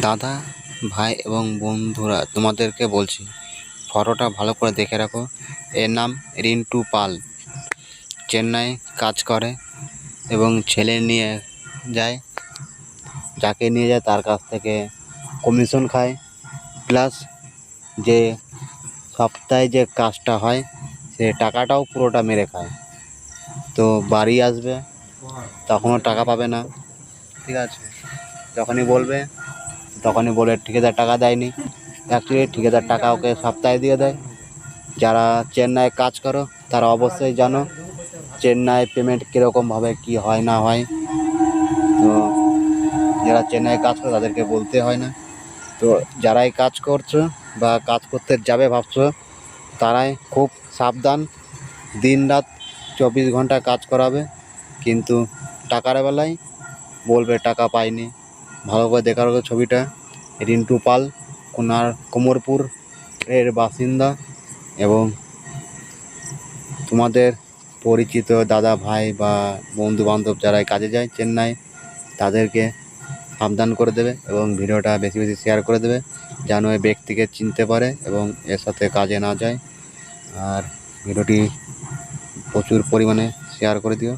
দাদা, ভাই এবং বন্ধুরা তোমাদেরকে বলছি, ফটোটা ভালো করে দেখে রাখো। এর নাম রিন্টু পাল। চেন্নাই কাজ করে এবং ছেলে নিয়ে যায়, যাকে নিয়ে যায় তার কাছ থেকে কমিশন খায়। প্লাস যে সপ্তাহে যে কাজটা হয়, সে টাকাটাও পুরোটা মেরে খায়। তো বাড়ি আসবে, তখনও টাকা পাবে না। ঠিক আছে? যখনই বলবে তখনই বলে ঠিকাদার টাকা দেয়নি। অ্যাকচুয়ালি ঠিকাদার টাকা ওকে সপ্তাহে দিয়ে দেয়। যারা চেন্নাই কাজ করো, তারা অবশ্যই জানো চেন্নাই পেমেন্ট কীরকমভাবে কী হয়, না হয়। তো যারা চেন্নাই কাজ করে, তাদেরকে বলতে হয় না। তো যারাই কাজ করছ বা কাজ করতে যাবে ভাবছ, তারাই খুব সাবধান। দিন রাত চব্বিশ ঘণ্টা কাজ করাবে, কিন্তু টাকার বেলায় বলবে টাকা পাইনি। ভালো করে দেখার ছবিটা। রিন্টু পাল কোনার কোমরপুর এর বাসিন্দা এবং তোমাদের পরিচিত দাদা ভাই বা বন্ধু বান্ধব যারা কাজে যায় চেন্নাই, তাদেরকে সাবধান করে দেবে এবং ভিডিওটা বেশি বেশি শেয়ার করে দেবে যেন এই ব্যক্তিকে চিনতে পারে এবং এর সাথে কাজে না যায়। আর ভিডিওটি প্রচুর পরিমাণে শেয়ার করে দিও।